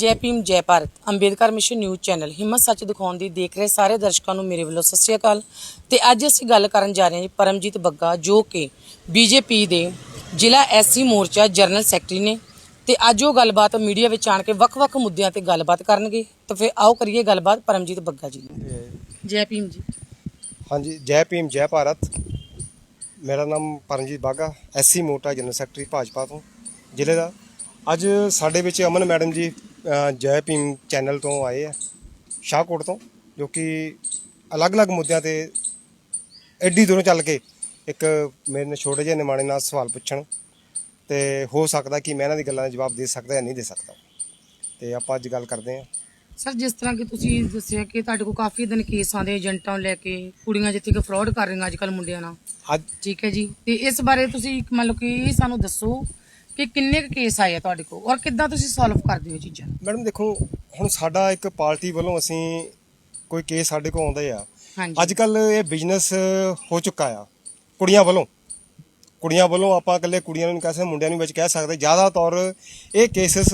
ਜੈ ਭੀਮ ਜੈ Bharat. Ambedkar mission news channel ਹਿੰਮਤ ਸੱਚ ਦਿਖਾਉਣ ਦੀ ਦੇਖ ਰਹੇ ਸਾਰੇ ਦਰਸ਼ਕਾਂ ਨੂੰ ਮੇਰੇ ਵੱਲੋਂ ਸਤਿ ਸ਼੍ਰੀ ਅਕਾਲ। ਤੇ ਅੱਜ ਅਸੀਂ ਗੱਲ ਕਰਨ ਜਾ ਰਹੇ ਹਾਂ ਜੀ ਪਰਮਜੀਤ ਬੱਗਾ ਜੋ ਕਿ ਬੀਜੇਪੀ ਦੇ ਜ਼ਿਲ੍ਹਾ ਐਸਸੀ ਮੋਰਚਾ ਜਨਰਲ ਸੈਕਟਰੀ ਨੇ। ਤੇ ਅੱਜ ਉਹ ਗੱਲਬਾਤ ਮੀਡੀਆ ਵਿੱਚ ਆਣ ਕੇ ਵੱਖ-ਵੱਖ ਮੁੱਦਿਆਂ ਤੇ ਗੱਲਬਾਤ ਕਰਨਗੇ। ਤਾਂ ਫਿਰ ਆਓ ਕਰੀਏ ਗੱਲਬਾਤ ਪਰਮਜੀਤ ਬੱਗਾ ਜੀ ਜੈ ਭੀਮ ਜੀ। ਹਾਂਜੀ ਜੈ ਭੀਮ ਜੈ ਭਾਰਤ। ਮੇਰਾ ਨਾਮ ਪਰਮਜੀਤ ਬਾਗਾ ਐਸਸੀ ਮੋਟਾ ਜਨਰਲ ਸੈਕਟਰੀ ਭਾਜਪਾ ਤੋਂ ਜ਼ਿਲ੍ਹੇ ਦਾ। ਅੱਜ ਸਾਡੇ ਵਿੱਚ ਅਮਨ ਮੈਡਮ ਜੀ ਜੈ ਭੀਮ ਚੈਨਲ ਤੋਂ ਆਏ ਆ ਸ਼ਾਹਕੋਟ ਤੋਂ ਜੋ ਕਿ ਅਲੱਗ-ਅਲੱਗ ਮੁੱਦਿਆਂ ਤੇ ਐਡੀ ਦੂਰੋਂ ਚੱਲ ਕੇ ਇੱਕ ਮੇਰੇ ਨਾਲ ਛੋਟੇ ਜਿਹੇ ਨਿਮਾਣੇ ਨਾਲ ਸਵਾਲ ਪੁੱਛਣ ਤੇ ਹੋ ਸਕਦਾ ਕਿ ਮੈਂ ਇਹਨਾਂ ਦੀ ਗੱਲਾਂ ਦਾ ਜਵਾਬ ਦੇ ਸਕਦਾ ਜਾਂ ਨਹੀਂ ਦੇ ਸਕਦਾ। ਤੇ ਆਪਾਂ ਅੱਜ ਗੱਲ ਕਰਦੇ ਹਾਂ। ਸਰ ਜਿਸ ਤਰ੍ਹਾਂ ਕਿ ਤੁਸੀਂ ਦੱਸਿਆ ਕਿ ਤੁਹਾਡੇ ਕੋਲ ਕਾਫੀ ਦਿਨ ਕੇਸ ਆਉਂਦੇ ਏਜੰਟਾਂ ਨੂੰ ਲੈ ਕੇ ਕੁੜੀਆਂ ਜਿੱਥੇ ਕਿ ਫਰਾਡ ਕਰ ਰਹੀਆਂ ਅੱਜਕੱਲ ਮੁੰਡਿਆਂ ਨਾਲ। ਅੱਜ ਠੀਕ ਹੈ ਜੀ। ਤੇ ਇਸ ਬਾਰੇ ਤੁਸੀਂ ਇੱਕ ਮੰਨ ਲਓ ਕਿ ਸਾਨੂੰ ਦੱਸੋ ਕਿ ਕਿੰਨੇ ਕੁ ਕੇਸ ਆਏ ਆ ਤੁਹਾਡੇ ਕੋਲ? ਔਰ ਕਿੱਦਾਂ ਤੁਸੀਂ ਸੋਲਵ ਕਰਦੇ ਹੋ ਚੀਜ਼ਾਂ? ਮੈਡਮ ਦੇਖੋ ਹੁਣ ਸਾਡਾ ਇੱਕ ਪਾਰਟੀ ਵੱਲੋਂ ਅਸੀਂ ਕੋਈ ਕੇਸ ਸਾਡੇ ਕੋਲ ਆਉਂਦੇ ਆ। ਹਾਂਜੀ। ਅੱਜ ਕੱਲ ਇਹ ਬਿਜ਼ਨਸ ਹੋ ਚੁੱਕਾ ਆ ਕੁੜੀਆਂ ਵੱਲੋਂ। ਕੁੜੀਆਂ ਵੱਲੋਂ ਆਪਾਂ ਇਕੱਲੇ ਕੁੜੀਆਂ ਨੂੰ ਨਹੀਂ ਕਹਿ ਸਕਦੇ ਮੁੰਡਿਆਂ ਨੂੰ ਵਿੱਚ ਕਹਿ ਸਕਦੇ। ਜ਼ਿਆਦਾਤਰ ਇਹ ਕੇਸਸ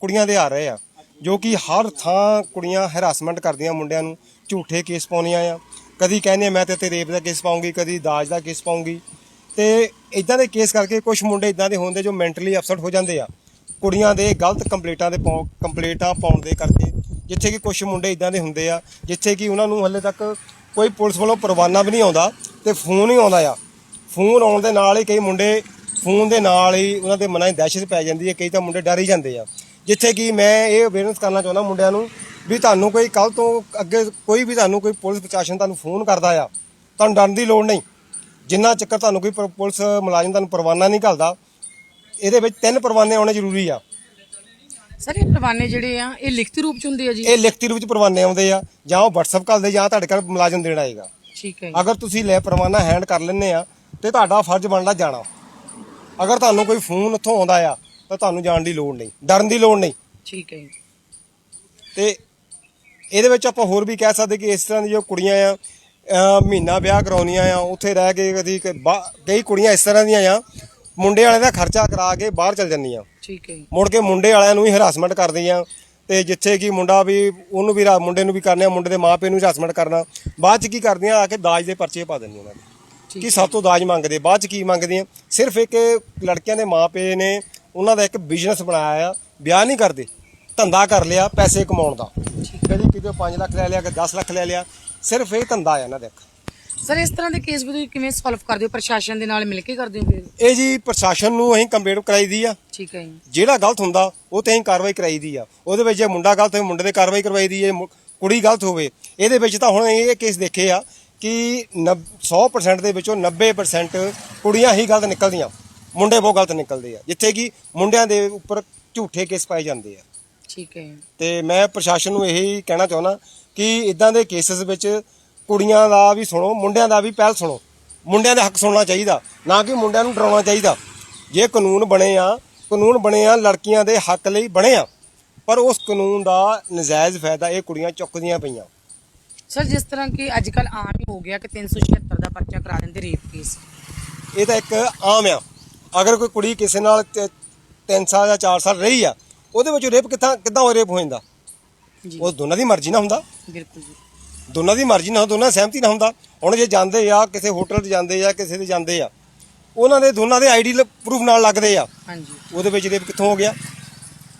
ਕੁੜੀਆਂ ਦੇ ਆ ਰਹੇ ਆ ਜੋ ਕਿ ਹਰ ਥਾਂ ਕੁੜੀਆਂ ਹੈਰਾਸਮੈਂਟ ਕਰਦੀਆਂ ਮੁੰਡਿਆਂ ਨੂੰ ਝੂਠੇ ਕੇਸ ਪਾਉਂਦੀਆਂ ਆ। ਕਦੀ ਕਹਿੰਦੇ ਮੈਂ ਤੇ ਤੇ ਰੇਪ ਦਾ ਕੇਸ ਪਾਉਂਗੀ ਕਦੀ ਦਾਜ ਦਾ ਕੇਸ ਪਾਉਂਗੀ। ਤੇ ਇਦਾਂ ਦੇ ਕੇਸ ਕਰਕੇ ਕੁਝ ਮੁੰਡੇ ਇਦਾਂ ਦੇ ਹੁੰਦੇ ਜੋ ਮੈਂਟਲੀ ਅਪਸੈਟ ਹੋ ਜਾਂਦੇ ਆ। ਕੁੜੀਆਂ ਦੇ ਗਲਤ ਕੰਪਲੇਂਟਾਂ ਦੇ ਪਾਉ- ਕੰਪਲੇਂਟਾਂ ਪਾਉਣ ਦੇ ਕਰਕੇ, ਜਿੱਥੇ ਕਿ ਕੁਝ ਮੁੰਡੇ ਇਦਾਂ ਦੇ ਹੁੰਦੇ ਆ, ਜਿੱਥੇ ਕਿ ਉਹਨਾਂ ਨੂੰ ਹੱਲੇ ਤੱਕ ਕੋਈ ਪੁਲਿਸ ਵੱਲੋਂ ਪਰਵਾਨਾ ਵੀ ਨਹੀਂ ਆਉਂਦਾ ਤੇ ਫੋਨ ਹੀ ਆਉਂਦਾ ਆ। ਫੋਨ ਆਉਣ ਦੇ ਨਾਲ ਹੀ ਕਈ ਮੁੰਡੇ ਫੋਨ ਦੇ ਨਾਲ ਹੀ ਉਹਨਾਂ ਦੇ ਮਨਾਂ 'ਚ ਦਹਿਸ਼ਤ ਪੈ ਜਾਂਦੀ ਹੈ ਕਈ ਤਾਂ ਮੁੰਡੇ ਡਰ ਹੀ ਜਾਂਦੇ ਆ। ਜਿੱਥੇ ਕਿ ਮੈਂ ਇਹ ਅਵੇਅਰਨੈਸ ਕਰਨਾ ਚਾਹੁੰਦਾ ਮੁੰਡਿਆਂ ਨੂੰ ਵੀ ਤੁਹਾਨੂੰ ਕੋਈ ਕੱਲ ਤੋਂ ਅੱਗੇ ਕੋਈ ਵੀ ਤੁਹਾਨੂੰ ਕੋਈ ਪੁਲਿਸ ਪ੍ਰਸ਼ਾਸਨ ਤੁਹਾਨੂੰ ਫੋਨ ਕਰਦਾ ਆ, ਤੁਹਾਨੂੰ ਡਰਨ ਦੀ ਲੋੜ ਨਹੀਂ। ਜਿੰਨਾ ਚੱਕਰ ਤੁਹਾਨੂੰ ਕੋਈ ਪੁਲਿਸ ਮੁਲਾਜ਼ਮ ਤੁਹਾਨੂੰ ਪਰਵਾਨਾ ਨਹੀਂ ਘੱਲਦਾ ਇਹਦੇ ਵਿੱਚ ਤਿੰਨ ਪਰਵਾਨੇ ਆਉਣੇ ਜ਼ਰੂਰੀ ਆ। ਸਰ ਇਹ ਪਰਵਾਨੇ ਜਿਹੜੇ ਆ ਇਹ ਲਿਖਤੀ ਰੂਪ ਚ ਹੁੰਦੇ ਆ ਜੀ? ਇਹ ਲਿਖਤੀ ਰੂਪ ਵਿੱਚ ਪਰਵਾਨੇ ਆਉਂਦੇ ਆ ਜਾਂ ਉਹ WhatsApp ਘੱਲਦੇ ਜਾਂ ਤੁਹਾਡੇ ਕੋਲ ਮੁਲਾਜ਼ਮ ਦੇਣ ਆਏਗਾ। ਠੀਕ ਹੈ ਅਗਰ ਤੁਸੀਂ ਲੈ ਪਰਵਾਨਾ ਹੈਂਡ ਕਰ ਲੈਂਦੇ ਆ ਤੇ ਤੁਹਾਡਾ ਫਰਜ਼ ਬਣਦਾ ਜਾਣਾ। ਅਗਰ ਤੁਹਾਨੂੰ ਕੋਈ ਫੋਨ ਉੱਥੋਂ ਆਉਂਦਾ ਆ ਤਾਂ ਤੁਹਾਨੂੰ ਜਾਣ ਦੀ ਲੋੜ ਨਹੀਂ ਡਰਨ ਦੀ ਲੋੜ ਨਹੀਂ। ਠੀਕ ਹੈ। ਤੇ ਇਹਦੇ ਵਿੱਚ ਆਪਾਂ ਹੋਰ ਵੀ ਕਹਿ ਸਕਦੇ ਕਿ ਇਸ ਤਰ੍ਹਾਂ ਦੀ ਜੋ ਕੁੜੀਆਂ ਆ ਅਹ ਮਹੀਨਾ ਵਿਆਹ ਕਰਾਉਣੀਆਂ ਆ ਉੱਥੇ ਰਹਿ ਕੇ ਕਦੀ ਕ- ਬਾ- ਕਈ ਕੁੜੀਆਂ ਇਸ ਤਰ੍ਹਾਂ ਦੀਆਂ ਆ ਮੁੰਡੇ ਵਾਲਿਆਂ ਦਾ ਖਰਚਾ ਕਰਾ ਕੇ ਬਾਹਰ ਚਲ ਜਾਂਦੀਆਂ। ਠੀਕ ਹੈ ਜੀ। ਮੁੜ ਕੇ ਮੁੰਡੇ ਵਾਲਿਆਂ ਨੂੰ ਹੀ ਹਰਾਸਮੈਂਟ ਕਰਦੀਆਂ ਤੇ ਜਿੱਥੇ ਕਿ ਮੁੰਡਾ ਵੀ ਉਹਨੂੰ ਵੀ ਰਾ- ਮੁੰਡੇ ਨੂੰ ਵੀ ਕਰਨੇ ਆ ਮੁੰਡੇ ਦੇ ਮਾਪੇ ਨੂੰ ਹਰਾਸਮੈਂਟ ਕਰਨਾ ਬਾਅਦ ਚ ਕੀ ਕਰਦੀਆਂ ਆ ਕੇ ਦਾਜ ਦੇ ਪਰਚੇ ਪਾ ਦਿੰਦੀਆਂ ਉਹਨਾਂ ਦੇ। ਕਿ ਸਭ ਤੋਂ ਦਾਜ ਮੰਗਦੇ ਬਾਅਦ ਚ ਕੀ ਮੰਗਦੀਆਂ? ਸਿਰਫ ਇੱਕ ਲੜਕਿਆਂ ਦੇ ਮਾਪੇ ਨੇ ਉਹਨਾਂ ਦਾ ਇੱਕ ਬਿਜ਼ਨਸ ਬਣਾਇਆ ਆ ਵਿਆਹ ਨਹੀਂ ਕਰਦੇ। ਧੰਦਾ ਕਰ ਲਿਆ ਪੈਸੇ ਕਮਾਉਣ ਦਾ। ਕਦੀ ਕਿਤੇ 5 ਲੱਖ ਲੈ ਲਿਆ ਕਿ 10 ਲੱਖ ਲੈ ਲਿਆ। ਸਿਰਫ ਇਹ ਧੰਦਾ ਆ ਇਹਨਾਂ ਦਾ ਇੱਕ। ਸਰ ਇਸ ਤਰ੍ਹਾਂ ਦੇ ਕੇਸ ਵੀ ਤੁਸੀਂ ਕਿਵੇਂ ਸੋਲਵ ਕਰਦੇ ਹੋ? ਪ੍ਰਸ਼ਾਸਨ ਦੇ ਨਾਲ ਮਿਲ ਕੇ ਕਰਦੇ ਹੋ ਫਿਰ? ਇਹ ਜੀ ਪ੍ਰਸ਼ਾਸਨ ਨੂੰ ਅਸੀਂ ਕੰਪਲੇਂਟ ਕਰਾਈਦੀ ਆ। ਠੀਕ ਹੈ ਜੀ। ਜਿਹੜਾ ਗਲਤ ਹੁੰਦਾ ਉਹ ਤੇ ਅਸੀਂ ਕਾਰਵਾਈ ਕਰਾਈਦੀ ਆ। ਉਹਦੇ ਵਿੱਚ ਜੇ ਮੁੰਡਾ ਗਲਤ ਹੋਵੇ ਮੁੰਡੇ ਤੇ ਕਾਰਵਾਈ ਕਰਵਾਈਦੀ ਹੈ ਮੁ- ਕੁੜੀ ਗਲਤ ਹੋਵੇ ਇਹਦੇ ਵਿੱਚ ਤਾਂ ਹੁਣ ਇਹ ਕੇਸ ਦੇਖੇ ਆ ਕਿ ਨੱਬ- 100% ਦੇ ਵਿੱਚੋਂ 90% ਕੁੜੀਆਂ ਹੀ ਗਲਤ ਨਿਕਲਦੀਆਂ। ਮੁੰਡੇ ਬਹੁਤ ਗਲਤ ਨਿਕਲਦੇ ਆ। ਜਿੱਥੇ ਕਿ ਮੁੰਡਿਆਂ ਦੇ ਉੱਪਰ ਝੂਠੇ ਕੇਸ ਪਾਏ ਜਾਂਦੇ ਆ। ਠੀਕ ਹੈ। ਤੇ ਮੈਂ ਪ੍ਰਸ਼ਾਸਨ ਨੂੰ ਇਹੀ ਕਹਿਣਾ ਚਾਹੁੰਦਾ ਕਿ ਇਦਾਂ ਦੇ ਕੇਸਸ ਵਿੱਚ ਕੁੜੀਆਂ ਦਾ ਵੀ ਸੁਣੋ ਮੁੰਡਿਆਂ ਦਾ ਵੀ ਪਹਿਲ ਸੁਣੋ। ਮੁੰਡਿਆਂ ਦੇ ਹੱਕ ਸੁਣਨਾ ਚਾਹੀਦਾ ਨਾ ਕਿ ਮੁੰਡਿਆਂ ਨੂੰ ਡਰਾਉਣਾ ਚਾਹੀਦਾ। ਜੇ ਕਾਨੂੰਨ ਬਣੇ ਆ ਕਾਨੂੰਨ ਬਣੇ ਆ ਲੜਕੀਆਂ ਦੇ ਹੱਕ ਲਈ ਬਣੇ ਆ ਪਰ ਉਸ ਕਾਨੂੰਨ ਦਾ ਨਜਾਇਜ਼ ਫਾਇਦਾ ਇਹ ਕੁੜੀਆਂ ਚੁੱਕਦੀਆਂ ਪਈਆਂ। ਸਰ ਜਿਸ ਤਰ੍ਹਾਂ ਕਿ ਅੱਜ ਕੱਲ ਆਮ ਹੀ ਹੋ ਗਿਆ ਕਿ 376 ਦਾ ਪਰਚਾ ਕਰਾ ਦਿੰਦੇ ਰੇਪ ਕੇਸ। ਇਹ ਤਾਂ ਇੱਕ ਆਮ ਆ। ਅਗਰ ਕੋਈ ਕੁੜੀ ਕਿਸੇ ਨਾਲ 3 ਸਾਲ ਜਾਂ 4 ਸਾਲ ਰਹੀ ਆ ਉਹਦੇ ਵਿੱਚ ਰੇਪ ਕਿੱਥਾਂ ਕਿੱਦਾਂ ਹੋ ਰੇਪ ਹੋ ਜਾਂਦਾ? ਜੀ। ਉਹ ਦੋਨਾਂ ਦੀ ਮਰਜ਼ੀ ਨਾਲ ਹੁੰਦਾ? ਬਿਲਕੁਲ ਜੀ। ਦੋਨਾਂ ਦੀ ਮਰਜ਼ੀ ਨਾਲ ਦੋਨਾਂ ਸਹਿਮਤੀ ਨਾਲ ਹੁੰਦਾ। ਹੁਣ ਜੇ ਜਾਂਦੇ ਆ ਕਿਸੇ ਹੋਟਲ 'ਚ ਜਾਂਦੇ ਆ ਕਿਸੇ ਦੇ ਜਾਂਦੇ ਆ ਉਹਨਾਂ ਦੇ ਦੋਨਾਂ ਦੇ ਆਈਡੀ ਪ੍ਰੂਫ ਨਾਲ ਲੱਗਦੇ ਆ। ਹਾਂਜੀ। ਉਹਦੇ ਵਿੱਚ ਰੇਪ ਕਿੱਥੋਂ ਹੋ ਗਿਆ?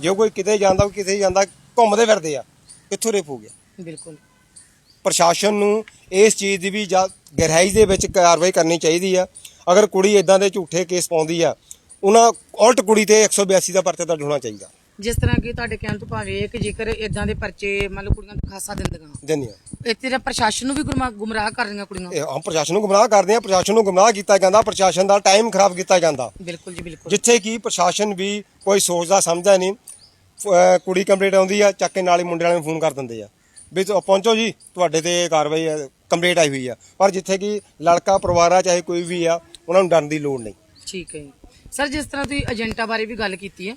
ਜੇ ਕੋਈ ਕਿਤੇ ਜਾਂਦਾ ਕੋਈ ਕਿਤੇ ਜਾਂਦਾ ਘੁੰਮਦੇ ਫਿਰਦੇ ਆ ਕਿੱਥੋਂ ਰੇਪ ਹੋ ਗਿਆ? ਬਿਲਕੁਲ। ਪ੍ਰਸ਼ਾਸਨ ਨੂੰ ਇਸ ਚੀਜ਼ ਦੀ ਵੀ ਗਹਿਰਾਈ ਦੇ ਵਿੱਚ ਕਾਰਵਾਈ ਕਰਨੀ ਚਾਹੀਦੀ ਆ। ਅਗਰ ਕੁੜੀ ਇਦਾਂ ਦੇ ਝੂਠੇ ਕੇਸ ਪਾਉਂਦੀ ਆ ਉਹਨਾਂ ਉਲਟ ਕੁੜੀ ਤੇ 182 ਦਾ ਪਰਚਾ ਦਰਜ ਹੋਣਾ ਚਾਹੀਦਾ। ਜਿਸ ਤਰ੍ਹਾਂ ਕਿ ਤੁਹਾਡੇ ਕਹਿਣ ਤੋਂ ਭਾਵੇਂ ਇਹ ਕਿ ਜੇਕਰ ਇਦਾਂ ਦੇ ਪਰਚੇ ਮੰਨ ਲਓ ਕੁੜੀਆਂ ਨੂੰ ਖਾਸਾ ਦਿੰਦੀਆਂ। ਦਿੰਦੀਆਂ। ਇੱਥੇ ਤਾਂ ਪ੍ਰਸ਼ਾਸਨ ਨੂੰ ਵੀ ਗੁਰਮਾ- ਗੁੰਮਰਾਹ ਕਰ ਰਹੀਆਂ ਕੁੜੀਆਂ? ਇਹ ਹਮ ਪ੍ਰਸ਼ਾਸਨ ਨੂੰ ਗੁੰਮਰਾਹ ਕਰਦੇ ਆ ਪ੍ਰਸ਼ਾਸਨ ਨੂੰ ਗੁੰਮਰਾਹ ਕੀਤਾ ਜਾਂਦਾ ਪ੍ਰਸ਼ਾਸਨ ਦਾ ਟਾਈਮ ਖਰਾਬ ਕੀਤਾ ਜਾਂਦਾ। ਬਿਲਕੁਲ ਜੀ ਬਿਲਕੁਲ। ਜਿੱਥੇ ਕਿ ਪ੍ਰਸ਼ਾਸਨ ਵੀ ਕੋਈ ਸੋਚਦਾ ਸਮਝਦਾ ਨਹੀਂ। ਅਹ ਕੁੜੀ ਕੰਪਲੀਟ ਆਉਂਦੀ ਆ ਚੱਕ ਕੇ ਨਾਲ ਹੀ ਮੁੰਡੇ ਵਾਲਿਆਂ ਨੂੰ ਫੋਨ ਕਰ ਦਿੰਦੇ ਆ। ਵੀ ਤੁ- ਪਹੁੰਚੋ ਜੀ ਤੁਹਾਡੇ ਤੇ ਕਾਰਵਾਈ ਕੰਪਲੀਟ ਆਈ ਹੋਈ ਆ। ਪਰ ਜਿੱਥੇ ਕਿ ਲੜਕਾ ਪਰਿਵਾਰ ਆ ਚਾਹੇ ਕੋਈ ਵੀ ਆ ਉਹਨਾਂ ਨੂੰ ਡਰਨ ਦੀ ਲੋੜ ਨਹੀਂ। ਠੀਕ ਹੈ ਜੀ। ਸਰ ਜਿਸ ਤਰ੍ਹਾਂ ਤੁਸੀਂ ਏਜੰਟਾਂ ਬਾਰੇ ਵੀ ਗੱਲ ਕੀਤੀ ਹੈ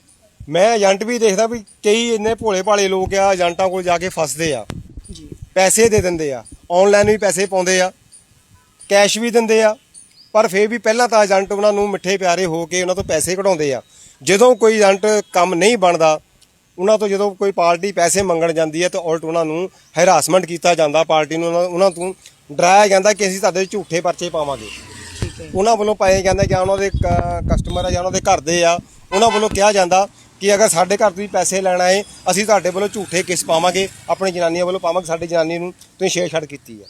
ਮੈਂ ਏਜੰਟ ਵੀ ਦੇਖਦਾ ਵੀ ਕਈ ਇੰਨੇ ਭੋਲੇ ਭਾਲੇ ਲੋਕ ਆ ਏਜੰਟਾਂ ਕੋਲ ਜਾ ਕੇ ਫਸਦੇ ਆ। ਜੀ। ਪੈਸੇ ਦੇ ਦਿੰਦੇ ਆ। ਆਨਲਾਈਨ ਵੀ ਪੈਸੇ ਪਾਉਂਦੇ ਆ। ਕੈਸ਼ ਵੀ ਦਿੰਦੇ ਆ। ਪਰ ਫੇਰ ਵੀ ਪਹਿਲਾਂ ਤਾਂ ਏਜੰਟ ਉਹਨਾਂ ਨੂੰ ਮਿੱਠੇ ਪਿਆਰੇ ਹੋ ਕੇ ਉਹਨਾਂ ਤੋਂ ਪੈਸੇ ਕਢਾਉਂਦੇ ਆ। ਜਦੋਂ ਕੋਈ ਏਜੰਟ ਕੰਮ ਨਹੀਂ ਬਣਦਾ ਉਹਨਾਂ ਤੋਂ ਜਦੋਂ ਕੋਈ ਪਾਰਟੀ ਪੈਸੇ ਮੰਗਣ ਜਾਂਦੀ ਹੈ ਤਾਂ ਉਲਟ ਉਹਨਾਂ ਨੂੰ ਹੈਰਾਸਮੈਂਟ ਕੀਤਾ ਜਾਂਦਾ ਪਾਰਟੀ ਨੂੰ। ਉਹਨਾਂ- ਤੋਂ ਡਰਾਇਆ ਜਾਂਦਾ ਕਿ ਅਸੀਂ ਤੁਹਾਡੇ ਝੂਠੇ ਪਰਚੇ ਪਾਵਾਂਗੇ। ਉਹਨਾਂ ਵੱਲੋਂ ਪਾਏ ਜਾਂਦੇ ਜਾਂ ਉਹਨਾਂ ਦੇ ਕਸਟਮਰ ਆ ਜਾਂ ਉਹਨਾਂ ਦੇ ਘਰ ਦੇ ਆ ਉਹਨਾਂ ਵੱਲੋਂ ਕਿਹਾ ਜਾਂਦਾ ਕਿ ਅਗਰ ਸਾਡੇ ਘਰ ਤੁਸੀਂ ਪੈਸੇ ਲੈਣਾ ਹੈ ਅਸੀਂ ਤੁਹਾਡੇ ਵੱਲੋਂ ਝੂਠੇ ਕਿਸ ਪਾਵਾਂਗੇ ਆਪਣੀ ਜਨਾਨੀਆਂ ਵੱਲੋਂ ਪਾਵਾਂਗੇ ਸਾਡੀ ਜਨਾਨੀ ਨੂੰ ਤੁਸੀਂ ਛੇੜਛਾੜ ਕੀਤੀ ਹੈ।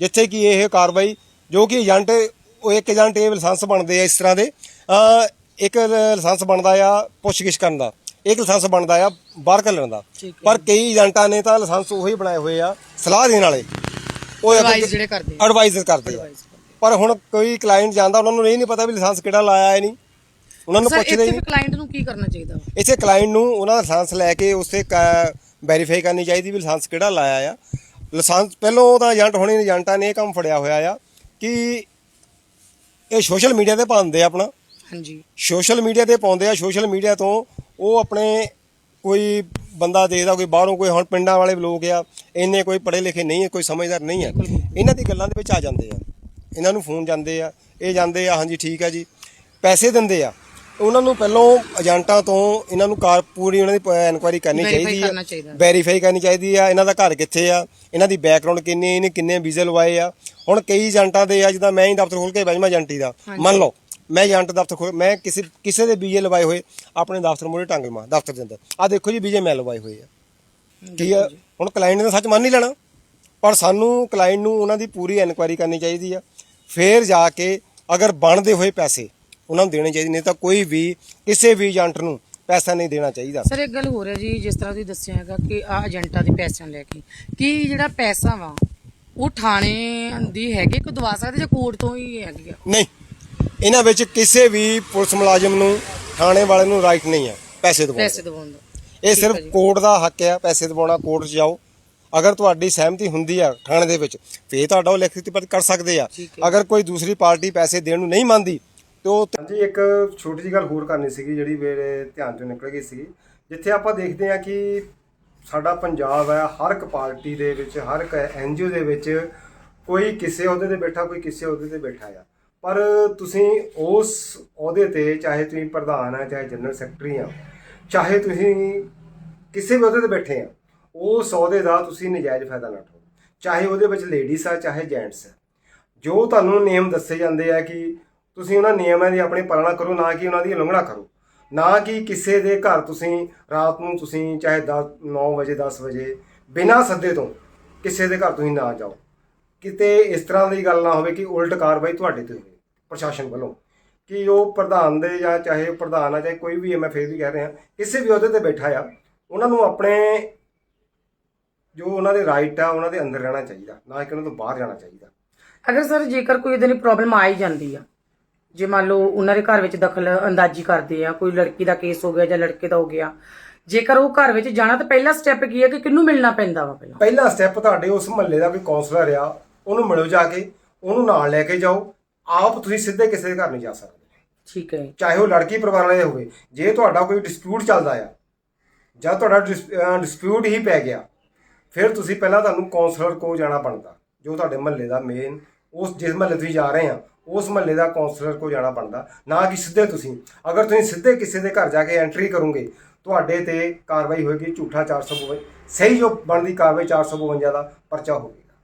ਜਿੱਥੇ ਕਿ ਇਹ ਕਾਰਵਾਈ ਜੋ ਕਿ ਏਜੰਟ ਉਹ ਇੱਕ ਏਜੰਟ ਇਹ ਲਾਇਸੈਂਸ ਬਣਦੇ ਆ ਇਸ ਤਰ੍ਹਾਂ ਦੇ ਇੱਕ ਲਾਇਸੈਂਸ ਬਣਦਾ ਆ ਪੁੱਛਗਿੱਛ ਕਰਨ ਦਾ ਇੱਕ ਲਾਇਸੈਂਸ ਬਣਦਾ ਆ ਬਾਹਰ ਕੱਢਣ ਦਾ। ਪਰ ਕਈ ਏਜੰਟਾਂ ਨੇ ਤਾਂ ਲਾਇਸੈਂਸ ਉਹੀ ਬਣਾਏ ਹੋਏ ਆ ਸਲਾਹ ਦੇਣ ਵਾਲੇ। ਉਹ Advise ਜਿਹੜੇ ਕਰਦੇ। ਐਡਵਾਈਜ਼ਰ ਕਰਦੇ ਆ। ਪਰ ਹੁਣ ਕੋਈ ਕਲਾਇੰਟ ਜਾਂਦਾ ਉਹਨਾਂ ਨੂੰ ਇਹ ਨਹੀਂ ਪਤਾ ਵੀ ਲਾਇਸੈਂਸ ਕਿਹੜਾ ਲਾਇਆ ਹੈ ਨਹੀਂ। ਉਹਨਾਂ ਨੂੰ ਸਰ ਪੁੱਛਦੇ ਇੱਥੇ ਹੀ ਕਲਾਇੰਟ ਨੂੰ ਕੀ ਕਰਨਾ ਚਾਹੀਦਾ ਵਾ? ਇਸੇ ਕਲਾਇੰਟ ਨੂੰ ਉਹਨਾਂ ਦਾ ਲਾਇਸੈਂਸ ਲੈ ਕੇ ਉਸੇ ਵੈਰੀਫਾਈ ਕਰਨੀ ਚਾਹੀਦੀ ਵੀ ਲਾਇਸੈਂਸ ਕਿਹੜਾ ਲਾਇਆ ਆ। ਲਾਇਸੈਂਸ ਪਹਿਲੋਂ ਤਾਂ ਏਜੰਟ ਹੋਣੇ ਏਜੰਟਾਂ ਨੇ ਇਹ ਕੰਮ ਫੜਿਆ ਹੋਇਆ ਆ ਕਿ ਇਹ ਸੋਸ਼ਲ ਮੀਡੀਆ ਤੇ ਪਾਉਂਦੇ ਆ ਆਪਣਾ। ਹਾਂਜੀ। ਸੋਸ਼ਲ ਮੀਡੀਆ ਤੇ ਪਾਉਂਦੇ ਆ ਸੋਸ਼ਲ ਮੀਡੀਆ ਤੋਂ ਉਹ ਆਪਣੇ ਕੋਈ ਬੰਦਾ ਦੇਖਦਾ ਕੋਈ ਬਾਹਰੋਂ ਕੋਈ ਹੁਣ ਪਿੰਡਾਂ ਵਾਲੇ ਲੋਕ ਆ ਇੰਨੇ ਕੋਈ ਪੜ੍ਹੇ ਲਿਖੇ ਨਹੀਂ ਹੈ ਕੋਈ ਸਮਝਦਾਰ ਨਹੀਂ ਹੈ ਇਹਨਾਂ ਦੀ ਗੱਲਾਂ ਦੇ ਵਿੱਚ ਆ ਜਾਂਦੇ ਆ। ਇਹਨਾਂ ਨੂੰ ਫੋਨ ਜਾਂਦੇ ਆ ਇਹ ਜਾਂਦੇ ਆ ਹਾਂਜੀ ਠੀਕ ਹੈ ਜੀ ਪੈਸੇ ਦਿੰਦੇ ਆ। ਉਹਨਾਂ ਨੂੰ ਪਹਿਲੋਂ ਏਜੰਟਾਂ ਤੋਂ ਇਹਨਾਂ ਨੂੰ ਕਾਰ ਪੂਰੀ ਉਹਨਾਂ ਦੀ ਇਨਕੁਆਇਰੀ ਕਰਨੀ Verify ਚਾਹੀਦੀ ਕਰਨਾ ਹੈ। ਵੈਰੀਫਾਈ ਕਰਨੀ ਚਾਹੀਦੀ ਆ। ਇਹਨਾਂ ਦਾ ਘਰ ਕਿੱਥੇ ਆ? ਇਹਨਾਂ ਦੀ ਬੈਕਗ੍ਰਾਉਂਡ ਕਿੰਨੀ ਇਹਨੇ ਕਿੰਨੇ ਵੀਜ਼ੇ ਲਵਾਏ ਆ? ਹੁਣ ਕਈ ਏਜੰਟਾਂ ਦੇ ਆ ਜਿੱਦਾਂ ਮੈਂ ਹੀ ਦਫ਼ਤਰ ਖੋਲ ਕੇ ਬੈਜਮਾ ਏਜੰਟੀ ਦਾ। ਮੰਨ ਲਓ ਮੈਂ ਏਜੰਟ ਦਫ਼ਤਰ ਖੋਲ ਮੈਂ ਕਿਸੇ ਕਿਸੇ ਦੇ ਵੀਜ਼ੇ ਲਵਾਏ ਹੋਏ ਆਪਣੇ ਦਫ਼ਤਰ ਮੂਹਰੇ ਟੰਗ ਲਵਾਂ ਦਫ਼ਤਰ ਦੇ ਅੰਦਰ। ਆ ਦੇਖੋ ਜੀ ਵੀਜ਼ੇ ਮੈਂ ਲਵਾਏ ਹੋਏ ਆ। ਠੀਕ ਆ? ਹੁਣ ਕਲਾਇੰਟ ਨੇ ਸੱਚ ਮੰਨ ਨਹੀਂ ਲੈਣਾ। ਪਰ ਸਾਨੂੰ ਕਲਾਇੰਟ ਨੂੰ ਉਹਨਾਂ ਦੀ ਪੂਰੀ ਇਨਕੁਆਇਰੀ ਕਰਨੀ ਚਾਹੀਦੀ ਆ। ਫੇਰ ਜਾ ਕੇ ਅਗਰ ਬਣਦੇ ਹੋਏ ਪੈਸੇ ਉਹਨਾਂ ਨੂੰ ਦੇਣੇ ਚਾਹੀਦੇ ਨਹੀਂ ਤਾਂ ਕੋਈ ਵੀ ਕਿਸੇ ਵੀ ਏਜੰਟ ਨੂੰ ਪੈਸਾ ਨਹੀਂ ਦੇਣਾ ਚਾਹੀਦਾ। ਸਰ ਇੱਕ ਗੱਲ ਹੋ ਰਿਹਾ ਜੀ ਜਿਸ ਤਰ੍ਹਾਂ ਤੁਸੀਂ ਦੱਸਿਆ ਹੈਗਾ ਕਿ ਆ ਏਜੰਟਾਂ ਦੇ ਪੈਸਿਆਂ ਲੈ ਕੇ। ਕੀ ਜਿਹੜਾ ਪੈਸਾ ਵਾ ਉਹ ਥਾਣੇ ਦੀ ਹੈਗੇ ਕੋਈ ਦਵਾ ਸਕਦੇ ਜਾਂ ਕੋਰਟ ਤੋਂ ਹੀ ਹੈਗੀ ਆ? ਨਹੀਂ ਇਹਨਾਂ ਵਿੱਚ ਕਿਸੇ ਵੀ ਪੁਲਿਸ ਮੁਲਾਜ਼ਮ ਨੂੰ ਥਾਣੇ ਵਾਲੇ ਨੂੰ ਰਾਈਟ ਨਹੀਂ ਹੈ ਪੈਸੇ ਦਿਵਾਉਣ ਪੈਸੇ ਦਵਾਉਣ ਦਾ। ਇਹ ਸਿਰਫ। ਕੋਰਟ ਦਾ ਹੱਕ ਹੈ ਪੈਸੇ ਦਿਵਾਉਣਾ ਕੋਰਟ 'ਚ ਜਾਓ। ਅਗਰ ਤੁਹਾਡੀ ਸਹਿਮਤੀ ਹੁੰਦੀ ਆ ਥਾਣੇ ਦੇ ਵਿੱਚ ਫੇਰ ਤੁਹਾਡਾ ਉਹ ਲਿਖਤੀ ਪੱਤਰ ਕਰ ਸਕਦੇ ਆ। ਅਗਰ ਕੋਈ ਦੂਸਰੀ ਪਾਰਟੀ ਪੈਸੇ ਦੇਣ ਨੂੰ ਨਹੀਂ ਮੰਨਦੀ ਤੇ ਉਹ ਹਾਂਜੀ, ਇੱਕ ਛੋਟੀ ਜਿਹੀ ਗੱਲ ਹੋਰ ਕਰਨੀ ਸੀਗੀ, ਜਿਹੜੀ ਮੇਰੇ ਧਿਆਨ ਚੋਂ ਨਿਕਲ ਗਈ ਸੀਗੀ। ਜਿੱਥੇ ਆਪਾਂ ਦੇਖਦੇ ਹਾਂ ਕਿ ਸਾਡਾ ਪੰਜਾਬ ਹੈ, ਹਰ ਇੱਕ ਪਾਰਟੀ ਦੇ ਵਿੱਚ, ਹਰ ਇੱਕ ਐਨਜੀਓ ਦੇ ਵਿੱਚ ਕੋਈ ਕਿਸੇ ਅਹੁਦੇ ਤੇ ਬੈਠਾ, ਕੋਈ ਕਿਸੇ ਅਹੁਦੇ ਤੇ ਬੈਠਾ ਆ। ਪਰ ਤੁਸੀਂ ਉਸ ਅਹੁਦੇ ਤੇ, ਚਾਹੇ ਤੁਸੀਂ ਪ੍ਰਧਾਨ ਆ, ਚਾਹੇ ਜਨਰਲ ਸੈਕਟਰੀ ਆ, ਚਾਹੇ ਤੁਸੀਂ ਕਿਸੇ ਵੀ ਅਹੁਦੇ ਤੇ ਬੈਠੇ ਆ, ਉਸ ਅਹੁਦੇ ਦਾ ਤੁਸੀਂ ਨਜਾਇਜ਼ ਫਾਇਦਾ ਨਾ ਉਠਾਓ। ਚਾਹੇ ਉਹਦੇ ਵਿੱਚ ਲੇਡੀਜ਼ ਆ, ਚਾਹੇ ਜੈਂਟਸ ਆ। ਜੋ ਤੁਹਾਨੂੰ ਨਿਯਮ ਦੱਸੇ ਜਾਂਦੇ ਆ ਕਿ ਤੁਸੀਂ ਉਹਨਾਂ ਨਿਯਮਾਂ ਦੀ ਆਪਣੀ ਪਾਲਣਾ ਕਰੋ, ਨਾ ਕਿ ਉਹਨਾਂ ਦੀ ਉਲੰਘਣਾ ਕਰੋ। ਨਾ ਕਿ ਕਿਸੇ ਦੇ ਘਰ ਤੁਸੀਂ ਰਾਤ ਨੂੰ ਤੁਸੀਂ ਚਾਹੇ 9 ਵਜੇ 10 ਵਜੇ, ਬਿਨਾਂ ਸੱਦੇ ਤੋਂ ਕਿਸੇ ਦੇ ਘਰ ਤੁਸੀਂ ਨਾ ਜਾਓ। ਕਿਤੇ ਇਸ ਤਰ੍ਹਾਂ ਦੀ ਗੱਲ ਨਾ ਹੋਵੇ ਕਿ ਉਲਟ ਕਾਰਵਾਈ ਤੁਹਾਡੇ ਤੇ ਹੋਵੇ, ਪ੍ਰਸ਼ਾਸਨ ਵੱਲੋਂ। ਕਿ ਉਹ ਪ੍ਰਧਾਨ ਦੇ ਜਾਂ ਚਾਹੇ ਪ੍ਰਧਾਨ ਆ, ਚਾਹੇ ਕੋਈ ਵੀ ਮੈਂ ਫੇਰ ਵੀ ਕਹਿ ਰਿਹਾ, ਕਿਸੇ ਵੀ ਅਹੁਦੇ ਤੇ ਬੈਠਾ ਆ, ਉਹਨਾਂ ਨੂੰ ਆਪਣੇ ਜੋ ਉਹਨਾਂ ਦੇ ਰਾਈਟ ਆ, ਉਹਨਾਂ ਦੇ ਅੰਦਰ ਰਹਿਣਾ ਚਾਹੀਦਾ, ਨਾ ਕਿ ਉਹਨਾਂ ਤੋਂ ਬਾਹਰ ਜਾਣਾ ਚਾਹੀਦਾ। ਅਗਰ ਸਰ ਜੇਕਰ ਕੋਈ ਇਹਦੇ ਲਈ ਪ੍ਰੋਬਲਮ ਆ ਹੀ ਜਾਂਦੀ ਆ ਜੇ ਮੰਨ ਲਓ ਉਹਨਾਂ ਦੇ ਘਰ ਵਿੱਚ ਦਖਲ ਅੰਦਾਜ਼ੀ ਕਰਦੇ ਆ ਕੋਈ ਲੜਕੀ ਦਾ ਕੇਸ ਹੋ ਗਿਆ ਜਾਂ ਲੜਕੇ ਦਾ ਹੋ ਗਿਆ ਜੇਕਰ ਉਹ ਘਰ ਵਿੱਚ ਜਾਣਾ ਤਾਂ ਪਹਿਲਾ ਸਟੈਪ ਕੀ ਹੈ ਕਿ ਕਿਹਨੂੰ ਮਿਲਣਾ ਪੈਂਦਾ ਵਾ ਪਹਿਲਾਂ? ਪਹਿਲਾ ਸਟੈਪ ਤੁਹਾਡੇ ਉਸ ਮਹੱਲੇ ਦਾ ਕੋਈ ਕਾਉਂਸਲਰ ਆ ਉਹਨੂੰ ਮਿਲੋ ਜਾ ਕੇ ਉਹਨੂੰ ਨਾਲ ਲੈ ਕੇ ਜਾਓ ਆਪ ਤੁਸੀਂ ਸਿੱਧੇ ਕਿਸੇ ਦੇ ਘਰ ਨਹੀਂ ਜਾ ਸਕਦੇ। ਠੀਕ ਹੈ। ਚਾਹੇ ਉਹ ਲੜਕੀ ਪਰਿਵਾਰ ਵਾਲੇ ਹੋਵੇ ਜੇ ਤੁਹਾਡਾ ਕੋਈ ਡਿਸਪਿਊਟ ਚੱਲਦਾ ਆ ਜਾਂ ਤੁਹਾਡਾ ਡਿਸਪਿਊਟ ਹੀ ਪੈ ਗਿਆ ਫਿਰ ਤੁਸੀਂ ਪਹਿਲਾਂ ਤੁਹਾਨੂੰ ਕਾਉਂਸਲਰ ਕੋਲ ਜਾਣਾ ਬਣਦਾ ਜੋ ਤੁਹਾਡੇ ਮਹੱਲੇ ਦਾ ਮੇਨ ਉਸ ਜਿਸ ਮਹੱਲੇ ਤੁਸੀਂ ਜਾ ਰਹੇ ਆ ਉਸ ਮਹੱਲੇ ਦਾ ਕਾਉਂਸਲਰ ਕੋਲ ਜਾਣਾ ਬਣਦਾ। ਨਾ ਕਿ ਸਿੱਧੇ ਤੁਸੀਂ। ਅਗਰ ਤੁਸੀਂ ਸਿੱਧੇ ਕਿਸੇ ਦੇ ਘਰ ਜਾ ਕੇ ਐਂਟਰੀ ਕਰੋਗੇ, ਤੁਹਾਡੇ ਤੇ ਕਾਰਵਾਈ ਹੋਏਗੀ, ਝੂਠਾ 452 ਸਹੀ ਜੋ ਬਣਦੀ ਕਾਰਵਾਈ 452 ਦਾ ਪਰਚਾ ਹੋਵੇਗਾ।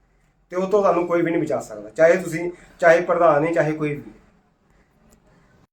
ਤੇ ਉਹ ਤੋਂ ਤੁਹਾਨੂੰ ਕੋਈ ਵੀ ਨਹੀਂ ਬਚਾ ਸਕਦਾ। ਚਾਹੇ ਤੁਸੀਂ, ਚਾਹੇ ਪ੍ਰਧਾਨ ਹੀ ਚਾਹੇ ਕੋਈ ਵੀ।